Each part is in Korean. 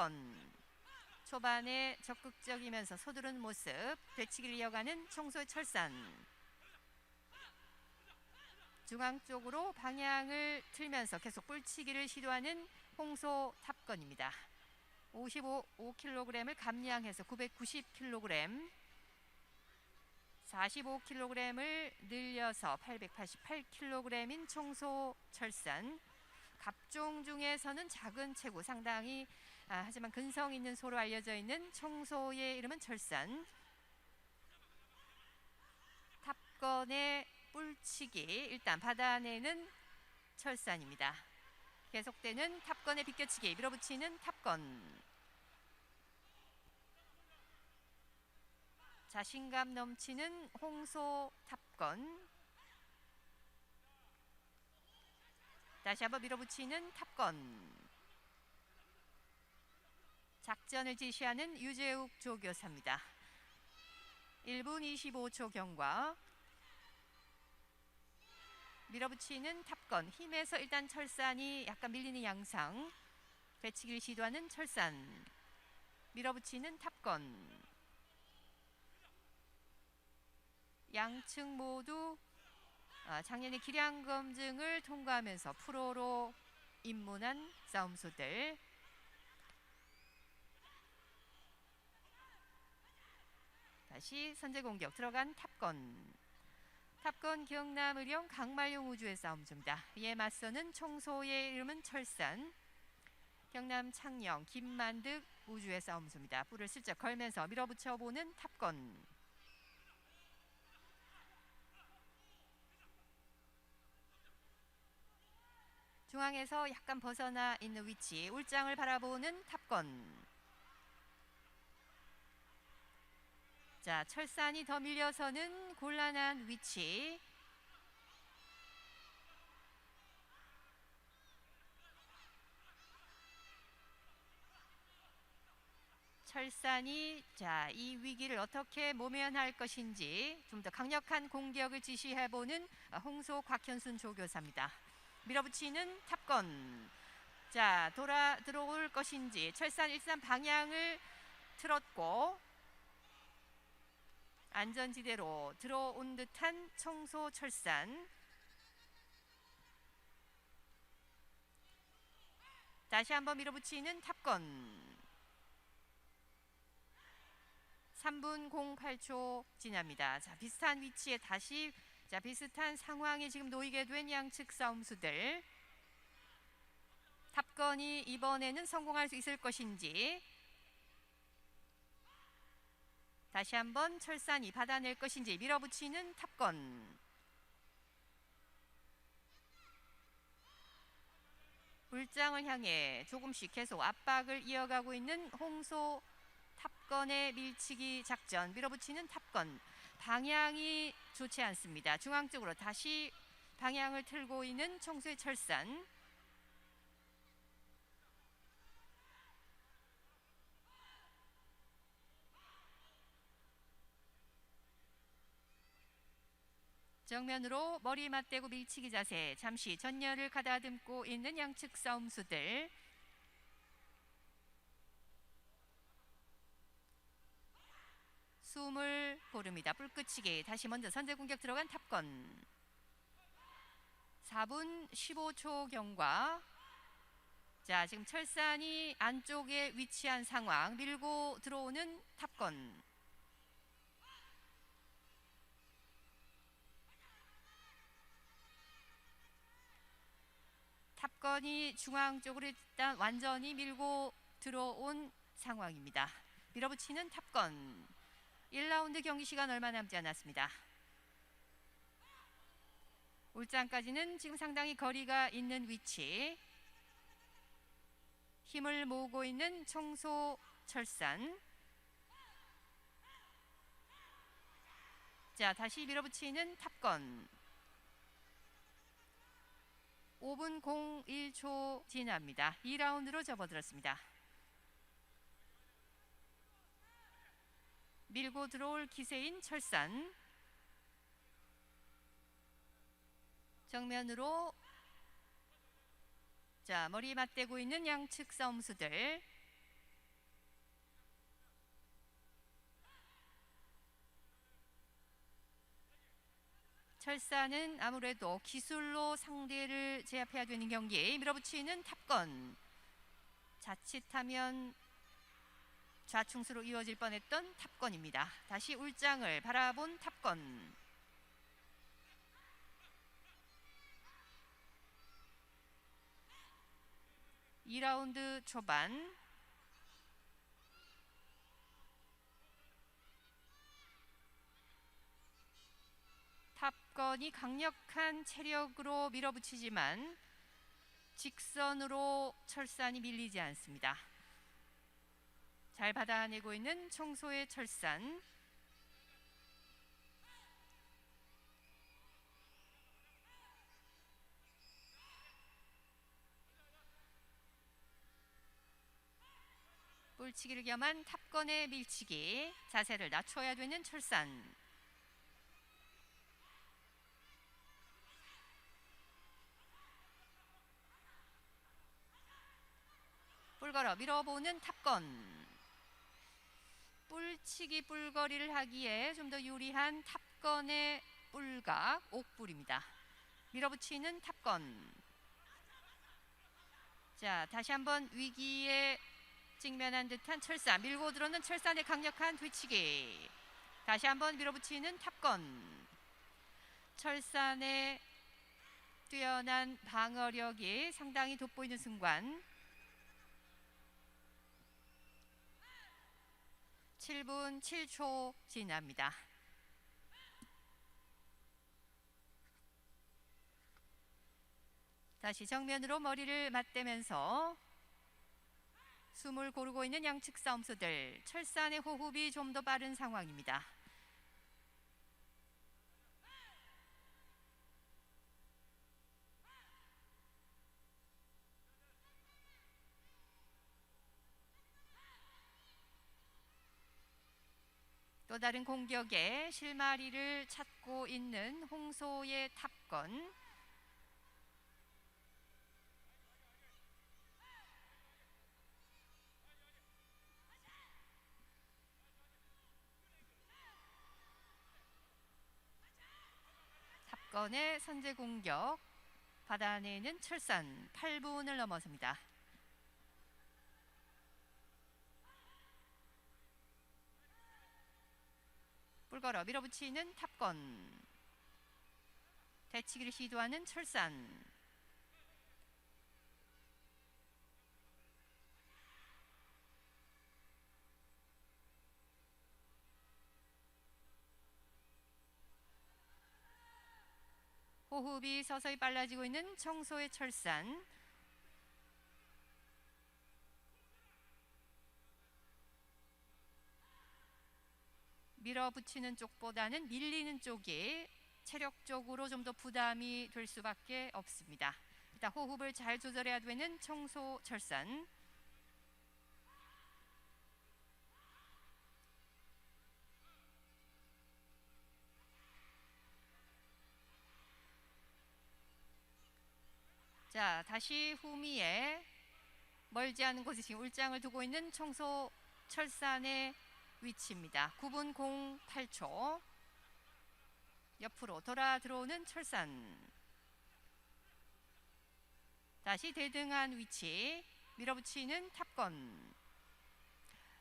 탑건. 초반에 적극적이면서 서두른 모습, 되치기를 이어가는 청소의 철산. 중앙 쪽으로 방향을 틀면서 계속 뿔치기를 시도하는 홍소 탑건입니다. 55 5kg을 감량해서 990kg, 45kg을 늘려서 888kg인 청소 철산. 갑종 중에서는 작은 체구 상당히 아, 하지만 근성 있는 소로 알려져 있는 청소의 이름은 철산. 탑건의 뿔치기 일단 받아내는 철산입니다. 계속되는 탑건의 비껴치기 밀어붙이는 탑건. 자신감 넘치는 홍소 탑건. 다시 한번 밀어붙이는 탑건. 작전을 지시하는 유재욱 조교사입니다. 1분 25초 경과. 밀어붙이는 탑건. 힘에서 일단 철산이 약간 밀리는 양상. 배치기를 시도하는 철산. 밀어붙이는 탑건. 양측 모두 아, 작년에 기량 검증을 통과하면서 프로로 입문한 싸움소들. 다시 선제 공격 들어간 탑건. 탑건 경남의령 강말용 우주의 싸움 중입니다. 이에 맞서는 청소의 이름은 철산. 경남 창녕 김만득 우주의 싸움 중입니다. 뿔을 슬쩍 걸면서 밀어붙여 보는 탑건. 중앙에서 약간 벗어나 있는 위치 울장을 바라보는 탑건. 자, 철산이 더 밀려서는 곤란한 위치. 철산이 자, 이 위기를 어떻게 모면할 것인지 좀 더 강력한 공격을 지시해 보는 홍소 곽현순 조교사입니다. 밀어붙이는 탑건. 자, 돌아 들어올 것인지 철산 일산 방향을 틀었고 안전지대로 들어온 듯한 청소 철산. 다시 한번 밀어붙이는 탑건. 3분 08초 지납니다. 자, 비슷한 위치에 다시 자, 비슷한 상황에 지금 놓이게 된 양측 싸움수들. 탑건이 이번에는 성공할 수 있을 것인지. 다시 한번 철산이 받아낼 것인지 밀어붙이는 탑건. 울장을 향해 조금씩 계속 압박을 이어가고 있는 홍소 탑건의 밀치기 작전 밀어붙이는 탑건 방향이 좋지 않습니다. 중앙 쪽으로 다시 방향을 틀고 있는 청소의 철산 정면으로 머리 맞대고 밀치기 자세 잠시 전열을 가다듬고 있는 양측 싸움수들. 숨을 고릅니다. 뿔끝치기 다시 먼저 선제 공격 들어간 탑건. 4분 15초 경과. 자 지금 철산이 안쪽에 위치한 상황. 밀고 들어오는 탑건 탑건이 중앙 쪽으로 일단 완전히 밀고 들어온 상황입니다. 밀어붙이는 탑건 1라운드 경기 시간 얼마 남지 않았습니다. 울장까지는 지금 상당히 거리가 있는 위치. 힘을 모으고 있는 청소 철산. 자, 다시 밀어붙이는 탑건. 5분 01초 지납니다. 2라운드로 접어들었습니다. 밀고 들어올 기세인 철산 정면으로 자 머리 맞대고 있는 양측 싸움수들 철사는 아무래도 기술로 상대를 제압해야 되는 경기 밀어붙이는 탑건 자칫하면 좌충수로 이어질 뻔했던 탑건입니다. 다시 울장을 바라본 탑건 2라운드 초반 탑 건이 강력한 체력으로 밀어붙이지만 직선으로 철산이 밀리지 않습니다. 잘 받아내고 있는 청소의 철산. 뿔치기를 겸한 탑건의 밀치기. 자세를 낮춰야 되는 철산 뿔걸어 밀어보는 탑건. 뿔치기 뿔거리를 하기에 좀 더 유리한 탑건의 뿔각 옥뿔입니다. 밀어붙이는 탑건. 자 다시 한번 위기에 직면한 듯한 철산 밀고 들어오는 철산의 강력한 뒤치기. 다시 한번 밀어붙이는 탑건. 철산의 뛰어난 방어력이 상당히 돋보이는 순간 7분 7초 지납니다. 다시 정면으로 머리를 맞대면서 숨을 고르고 있는 양측 싸움수들 철산의 호흡이 좀 더 빠른 상황입니다. 또 다른 공격에 실마리를 찾고 있는 홍소의 탑건 탑건의 선제 공격 받아내는 철산 8분을 넘어섭니다. 뿔걸어 밀어붙이는 탑건. 대치기를 시도하는 철산. 호흡이 서서히 빨라지고 있는 청소의 철산 밀어붙이는 쪽보다는 밀리는 쪽이 체력적으로 좀 더 부담이 될 수밖에 없습니다. 일단 호흡을 잘 조절해야 되는 청소 철산 자 다시 후미에 멀지 않은 곳에 지금 울장을 두고 있는 청소 철산의 위치입니다. 9분 08초. 옆으로 돌아 들어오는 철산. 다시 대등한 위치. 밀어붙이는 탑건.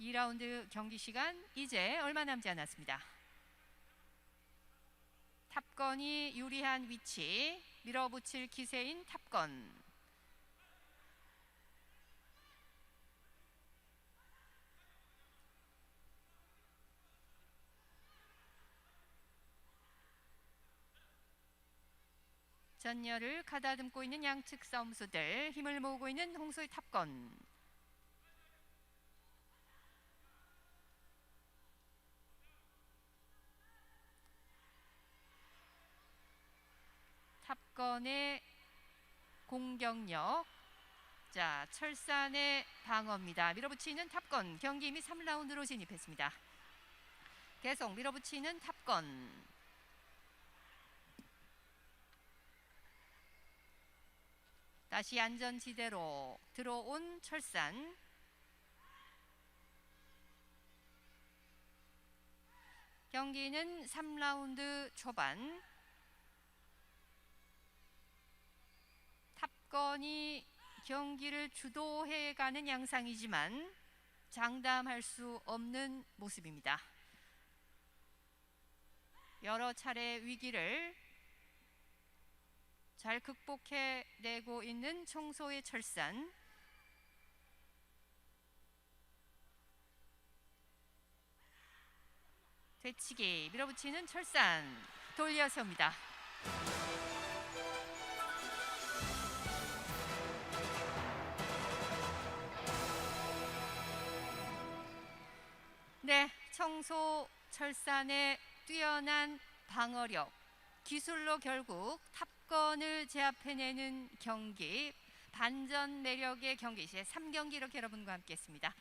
2라운드 경기 시간 이제 얼마 남지 않았습니다. 탑건이 유리한 위치. 밀어붙일 기세인 탑건 전열을 가다듬고 있는 양측 싸움수들 힘을 모으고 있는 홍소의 탑건. 탑건의 공격력 자 철산의 방어입니다. 밀어붙이는 탑건 경기 이미 3라운드로 진입했습니다. 계속 밀어붙이는 탑건 다시 안전지대로 들어온 철산 경기는 3라운드 초반 탑건이 경기를 주도해가는 양상이지만 장담할 수 없는 모습입니다. 여러 차례 위기를 잘 극복해내고 있는 청소의 철산. 되치기 밀어붙이는 철산 돌려세웁니다. 네, 청소 철산의 뛰어난 방어력, 기술로 결국 탑 건을 제압해내는 경기, 반전 매력의 경기 이제 3경기 이렇게 여러분과 함께했습니다.